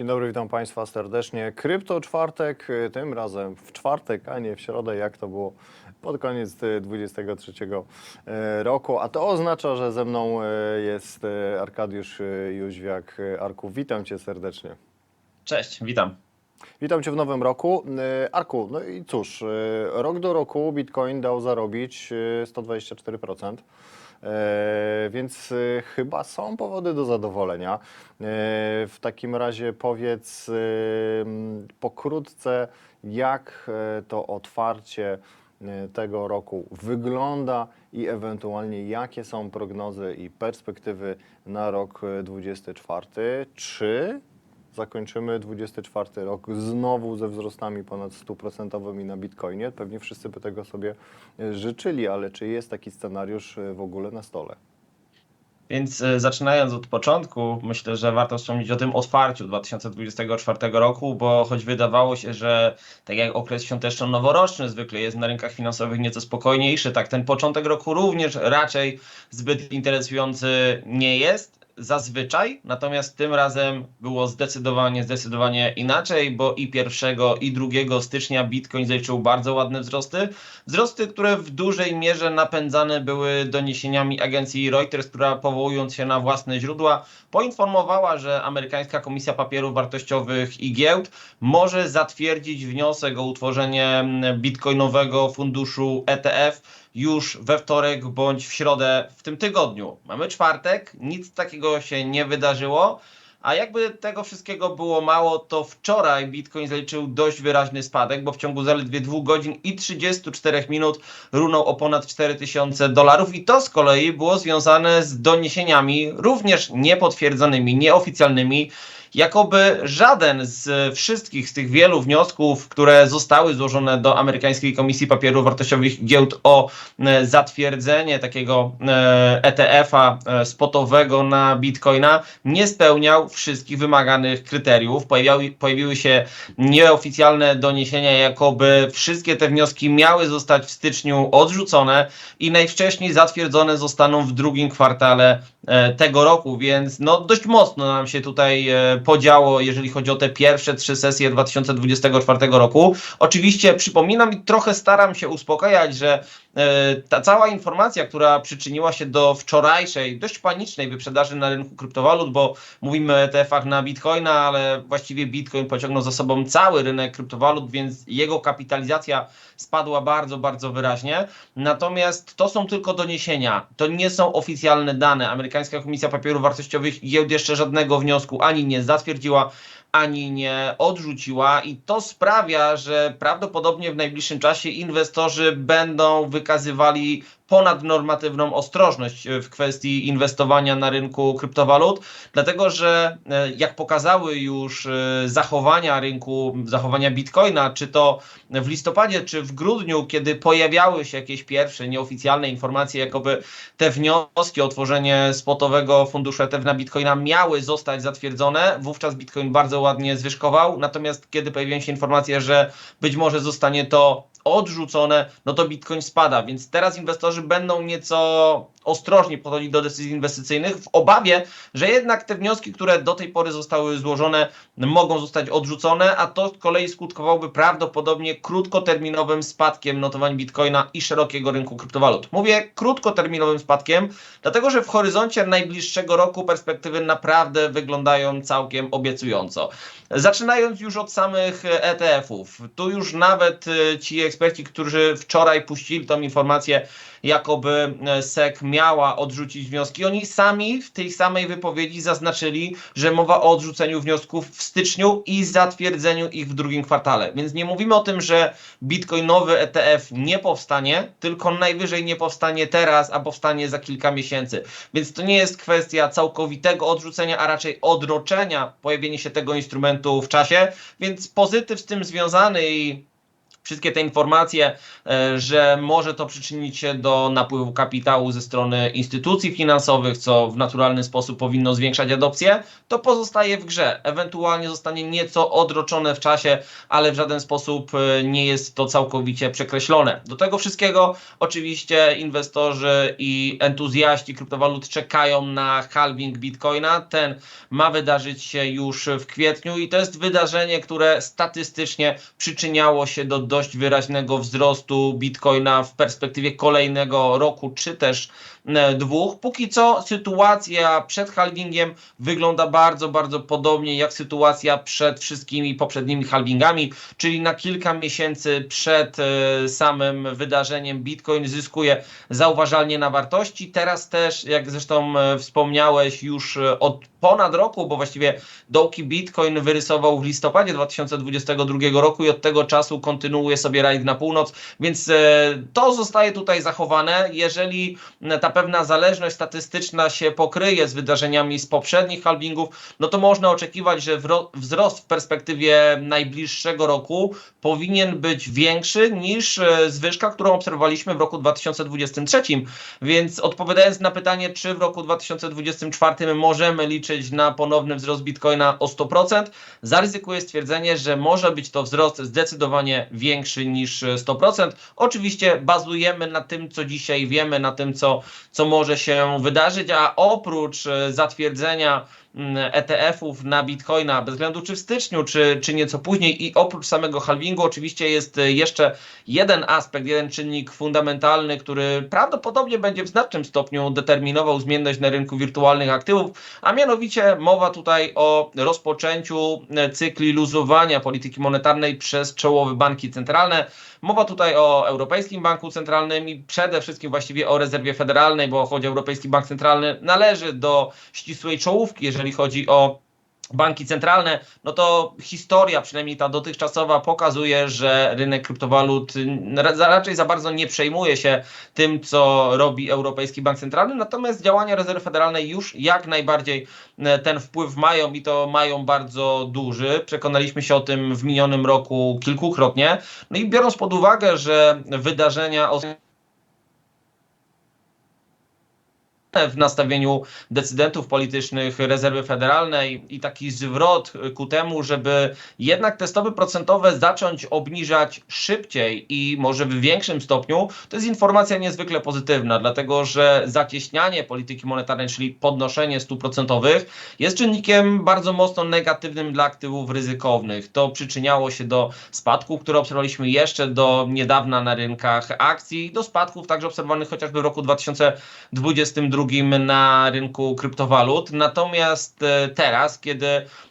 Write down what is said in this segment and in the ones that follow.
Dzień dobry, witam Państwa serdecznie. Krypto czwartek, y, tym razem w czwartek, a nie w środę, jak to było pod koniec 2023 roku. A to oznacza, że ze mną y, jest y, Arkadiusz y, Jóźwiak. Y, Arku, witam Cię serdecznie. Cześć, witam. Witam Cię w nowym roku. Y, Arku, no i cóż, y, rok do roku Bitcoin dał zarobić y, 124%. E, Więc y, chyba są powody do zadowolenia. E, W takim razie powiedz pokrótce, jak e, to otwarcie e, tego roku wygląda i ewentualnie jakie są prognozy i perspektywy na rok e, 24. Czy zakończymy 24 rok znowu ze wzrostami ponad 100% na Bitcoinie? Pewnie wszyscy by tego sobie e, życzyli, ale czy jest taki scenariusz e, w ogóle na stole? Więc e, zaczynając od początku, myślę, że warto wspomnieć o tym otwarciu 2024 roku, bo choć wydawało się, że tak jak okres świąteczno-noworoczny zwykle jest na rynkach finansowych nieco spokojniejszy, tak ten początek roku również raczej zbyt interesujący nie jest. Zazwyczaj, natomiast tym razem było zdecydowanie, zdecydowanie inaczej, bo i 1 i 2 stycznia Bitcoin zaliczył bardzo ładne wzrosty. Wzrosty, które w dużej mierze napędzane były doniesieniami agencji Reuters, która powołując się na własne źródła, poinformowała, że amerykańska Komisja Papierów Wartościowych i Giełd może zatwierdzić wniosek o utworzenie bitcoinowego funduszu ETF już we wtorek bądź w środę w tym tygodniu. Mamy czwartek, nic takiego się nie wydarzyło. A jakby tego wszystkiego było mało, to wczoraj Bitcoin zaliczył dość wyraźny spadek, bo w ciągu zaledwie 2 godzin i 34 minut runął o ponad 4000 dolarów i to z kolei było związane z doniesieniami również niepotwierdzonymi, nieoficjalnymi, jakoby żaden z wszystkich z tych wielu wniosków, które zostały złożone do amerykańskiej Komisji Papierów Wartościowych Giełd o e, zatwierdzenie takiego e, ETF-a e, spotowego na Bitcoina, nie spełniał wszystkich wymaganych kryteriów. Pojawiały, pojawiły się nieoficjalne doniesienia, jakoby wszystkie te wnioski miały zostać w styczniu odrzucone i najwcześniej zatwierdzone zostaną w drugim kwartale e, tego roku, więc no dość mocno nam się tutaj e, podziało, jeżeli chodzi o te pierwsze trzy sesje 2024 roku. Oczywiście przypominam i trochę staram się uspokajać, że ta cała informacja, która przyczyniła się do wczorajszej, dość panicznej wyprzedaży na rynku kryptowalut, bo mówimy o ETF-ach na Bitcoina, ale właściwie Bitcoin pociągnął za sobą cały rynek kryptowalut, więc jego kapitalizacja spadła bardzo, bardzo wyraźnie. Natomiast to są tylko doniesienia, to nie są oficjalne dane. Amerykańska Komisja Papierów Wartościowych Giełd jeszcze żadnego wniosku ani nie zatwierdziła, ani nie odrzuciła, i to sprawia, że prawdopodobnie w najbliższym czasie inwestorzy będą wykazywali ponadnormatywną ostrożność w kwestii inwestowania na rynku kryptowalut, dlatego że e, jak pokazały już e, zachowania rynku, zachowania bitcoina, czy to w listopadzie, czy w grudniu, kiedy pojawiały się jakieś pierwsze nieoficjalne informacje, jakoby te wnioski o tworzenie spotowego funduszu ETF na bitcoina miały zostać zatwierdzone, wówczas bitcoin bardzo ładnie zwyżkował, natomiast kiedy pojawiły się informacje, że być może zostanie to odrzucone, no to Bitcoin spada, więc teraz inwestorzy będą nieco ostrożnie podchodzić do decyzji inwestycyjnych w obawie, że jednak te wnioski, które do tej pory zostały złożone, mogą zostać odrzucone, a to z kolei skutkowałoby prawdopodobnie krótkoterminowym spadkiem notowań Bitcoina i szerokiego rynku kryptowalut. Mówię krótkoterminowym spadkiem, dlatego że w horyzoncie najbliższego roku perspektywy naprawdę wyglądają całkiem obiecująco. Zaczynając już od samych ETF-ów, tu już nawet e, ci eksperci, którzy wczoraj puścili tą informację, jakoby e, SEC miała odrzucić wnioski, oni sami w tej samej wypowiedzi zaznaczyli, że mowa o odrzuceniu wniosków w styczniu i zatwierdzeniu ich w drugim kwartale. Więc nie mówimy o tym, że bitcoinowy ETF nie powstanie, tylko najwyżej nie powstanie teraz, a powstanie za kilka miesięcy. Więc to nie jest kwestia całkowitego odrzucenia, a raczej odroczenia pojawienia się tego instrumentu w czasie. Więc pozytyw z tym związany i wszystkie te informacje, e, że może to przyczynić się do napływu kapitału ze strony instytucji finansowych, co w naturalny sposób powinno zwiększać adopcję, to pozostaje w grze. Ewentualnie zostanie nieco odroczone w czasie, ale w żaden sposób e, nie jest to całkowicie przekreślone. Do tego wszystkiego oczywiście inwestorzy i entuzjaści kryptowalut czekają na halving Bitcoina. Ten ma wydarzyć się już w kwietniu i to jest wydarzenie, które statystycznie przyczyniało się do dość wyraźnego wzrostu Bitcoina w perspektywie kolejnego roku, czy też e, dwóch. Póki co sytuacja przed halvingiem wygląda bardzo, bardzo podobnie jak sytuacja przed wszystkimi poprzednimi halvingami, czyli na kilka miesięcy przed e, samym wydarzeniem Bitcoin zyskuje zauważalnie na wartości. Teraz też, jak zresztą e, wspomniałeś, już od ponad roku, bo właściwie dołki Bitcoin wyrysował w listopadzie 2022 roku i od tego czasu kontynuuje sobie rajd na północ, więc e, to zostaje tutaj zachowane. Jeżeli e, ta pewna zależność statystyczna się pokryje z wydarzeniami z poprzednich halvingów, no to można oczekiwać, że wzrost w perspektywie najbliższego roku powinien być większy niż e, zwyżka, którą obserwowaliśmy w roku 2023. Więc odpowiadając na pytanie, czy w roku 2024 możemy liczyć na ponowny wzrost Bitcoina o 100%, zaryzykuję stwierdzenie, że może być to wzrost zdecydowanie większy niż e, 100%. Oczywiście bazujemy na tym, co dzisiaj wiemy, na tym, co, co może się wydarzyć, a oprócz e, zatwierdzenia ETF-ów na Bitcoina, bez względu czy w styczniu, czy, czy nieco później i oprócz samego halvingu oczywiście jest e, jeszcze jeden aspekt, jeden czynnik fundamentalny, który prawdopodobnie będzie w znacznym stopniu determinował zmienność na rynku wirtualnych aktywów, a mianowicie mowa tutaj o rozpoczęciu e, cykli luzowania polityki monetarnej przez czołowe banki centralne. Mowa tutaj o Europejskim Banku Centralnym i przede wszystkim właściwie o rezerwie federalnej, bo choć Europejski Bank Centralny należy do ścisłej czołówki, jeżeli chodzi o banki centralne, no to historia, przynajmniej ta dotychczasowa, pokazuje, że rynek kryptowalut raczej za bardzo nie przejmuje się tym, co robi Europejski Bank Centralny, natomiast działania rezerwy federalnej już jak najbardziej e, ten wpływ mają i to mają bardzo duży. Przekonaliśmy się o tym w minionym roku kilkukrotnie. No i biorąc pod uwagę, że wydarzenia o w nastawieniu decydentów politycznych rezerwy federalnej i taki zwrot ku temu, żeby jednak te stopy procentowe zacząć obniżać szybciej i może w większym stopniu, to jest informacja niezwykle pozytywna, dlatego że zacieśnianie polityki monetarnej, czyli podnoszenie stóp procentowych, jest czynnikiem bardzo mocno negatywnym dla aktywów ryzykownych. To przyczyniało się do spadków, które obserwowaliśmy jeszcze do niedawna na rynkach akcji, do spadków także obserwowanych chociażby w roku 2022 na rynku kryptowalut. Natomiast e, teraz, kiedy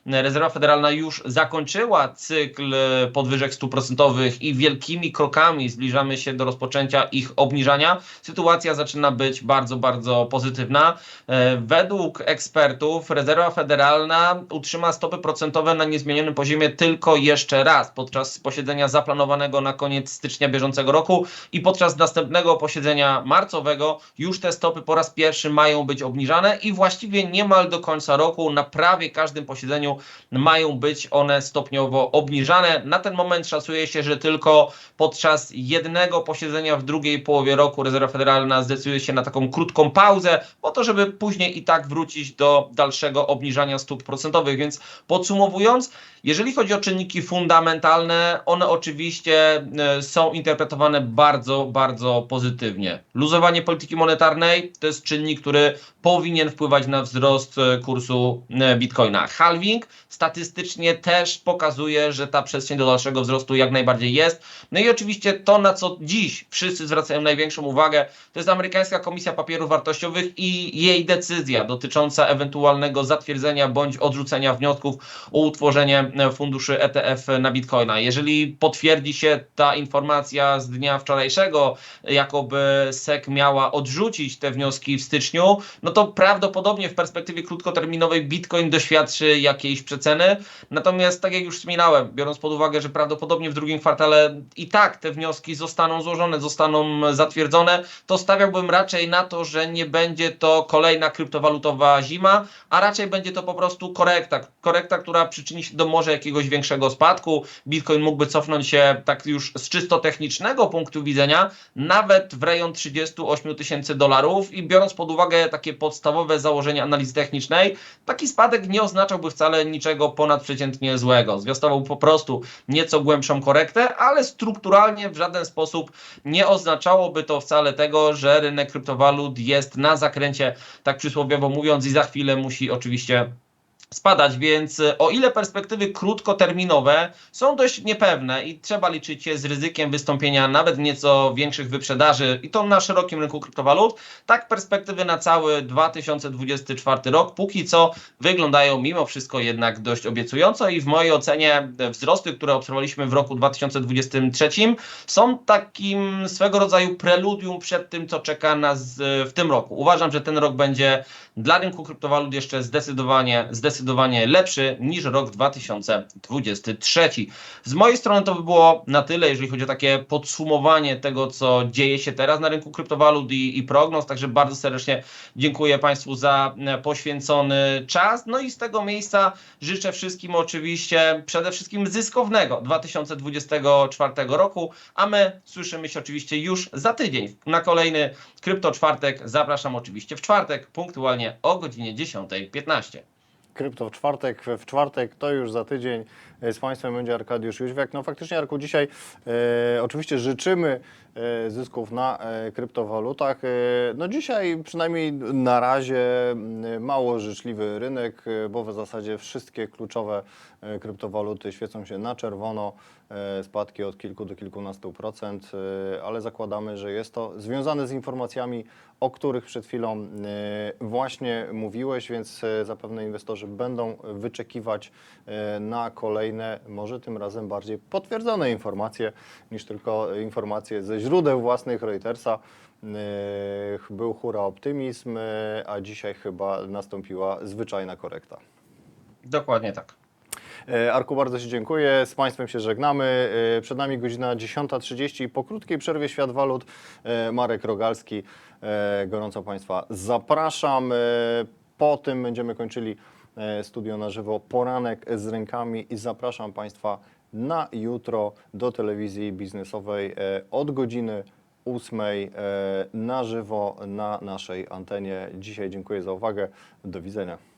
Rezerwa Federalna już zakończyła cykl e, podwyżek stóp procentowych i wielkimi krokami zbliżamy się do rozpoczęcia ich obniżania, sytuacja zaczyna być bardzo, bardzo pozytywna. E, Według ekspertów Rezerwa Federalna utrzyma stopy procentowe na niezmienionym poziomie tylko jeszcze raz podczas posiedzenia zaplanowanego na koniec stycznia bieżącego roku i podczas następnego posiedzenia marcowego już te stopy po raz pierwszy mają być obniżane i właściwie niemal do końca roku na prawie każdym posiedzeniu mają być one stopniowo obniżane. Na ten moment szacuje się, że tylko podczas jednego posiedzenia w drugiej połowie roku Rezerwa Federalna zdecyduje się na taką krótką pauzę, po to, żeby później i tak wrócić do dalszego obniżania stóp procentowych. Więc podsumowując, jeżeli chodzi o czynniki fundamentalne, one oczywiście e, są interpretowane bardzo, bardzo pozytywnie. Luzowanie polityki monetarnej to jest czynnik, który powinien wpływać na wzrost e, kursu e, bitcoina. Halving statystycznie też pokazuje, że ta przestrzeń do dalszego wzrostu jak najbardziej jest. No i oczywiście to, na co dziś wszyscy zwracają największą uwagę, to jest amerykańska Komisja Papierów Wartościowych i jej decyzja dotycząca ewentualnego zatwierdzenia bądź odrzucenia wniosków o utworzenie e, funduszy ETF na Bitcoina. Jeżeli potwierdzi się ta informacja z dnia wczorajszego, jakoby SEC miała odrzucić te wnioski w styczniu, styczniu, no to prawdopodobnie w perspektywie krótkoterminowej Bitcoin doświadczy jakiejś przeceny. Natomiast tak jak już wspominałem, biorąc pod uwagę, że prawdopodobnie w drugim kwartale i tak te wnioski zostaną złożone, zostaną zatwierdzone, to stawiałbym raczej na to, że nie będzie to kolejna kryptowalutowa zima, a raczej będzie to po prostu korekta. Korekta, która przyczyni się do może jakiegoś większego spadku. Bitcoin mógłby cofnąć się tak już z czysto technicznego punktu widzenia, nawet w rejon 38 tysięcy dolarów i biorąc pod uwagę takie podstawowe założenia analizy technicznej, taki spadek nie oznaczałby wcale niczego ponadprzeciętnie złego. Zwiastował po prostu nieco głębszą korektę, ale strukturalnie w żaden sposób nie oznaczałoby to wcale tego, że rynek kryptowalut jest na zakręcie, tak przysłowiowo mówiąc, i za chwilę musi oczywiście spadać, więc e, o ile perspektywy krótkoterminowe są dość niepewne i trzeba liczyć się z ryzykiem wystąpienia nawet nieco większych wyprzedaży i to na szerokim rynku kryptowalut, tak perspektywy na cały 2024 rok póki co wyglądają mimo wszystko jednak dość obiecująco i w mojej ocenie wzrosty, które obserwowaliśmy w roku 2023 są takim swego rodzaju preludium przed tym, co czeka nas e, w tym roku. Uważam, że ten rok będzie dla rynku kryptowalut jeszcze zdecydowanie, zdecydowanie lepszy niż rok 2023. Z mojej strony to by było na tyle, jeżeli chodzi o takie podsumowanie tego, co dzieje się teraz na rynku kryptowalut i, i prognoz. Także bardzo serdecznie dziękuję Państwu za e, poświęcony czas. No i z tego miejsca życzę wszystkim oczywiście przede wszystkim zyskownego 2024 roku, a my słyszymy się oczywiście już za tydzień na kolejny Krypto Czwartek. Zapraszam oczywiście w czwartek, punktualnie o godzinie 10.15. Krypto w czwartek, w czwartek to już za tydzień e, z Państwem będzie Arkadiusz Jóźwiak. No faktycznie Arku dzisiaj e, oczywiście życzymy zysków na e, kryptowalutach. E, no dzisiaj przynajmniej na razie m, mało życzliwy rynek, e, bo w zasadzie wszystkie kluczowe e, kryptowaluty świecą się na czerwono. E, spadki od kilku do kilkunastu procent, e, ale zakładamy, że jest to związane z informacjami, o których przed chwilą e, właśnie mówiłeś, więc e, zapewne inwestorzy będą wyczekiwać e, na kolejne, może tym razem bardziej potwierdzone informacje niż tylko informacje ze źródeł własnych Reutersa. E, Był hura optymizm, e, a dzisiaj chyba nastąpiła zwyczajna korekta. Dokładnie tak. E, Arku, bardzo Ci dziękuję. Z Państwem się żegnamy. Przed nami godzina 10.30 i po krótkiej przerwie Świat Walut Marek Rogalski. Gorąco Państwa zapraszam. Po tym będziemy kończyli studio na żywo poranek z rękami i zapraszam Państwa na jutro do telewizji biznesowej e, od godziny 8 e, na żywo na naszej antenie. Dzisiaj dziękuję za uwagę. Do widzenia.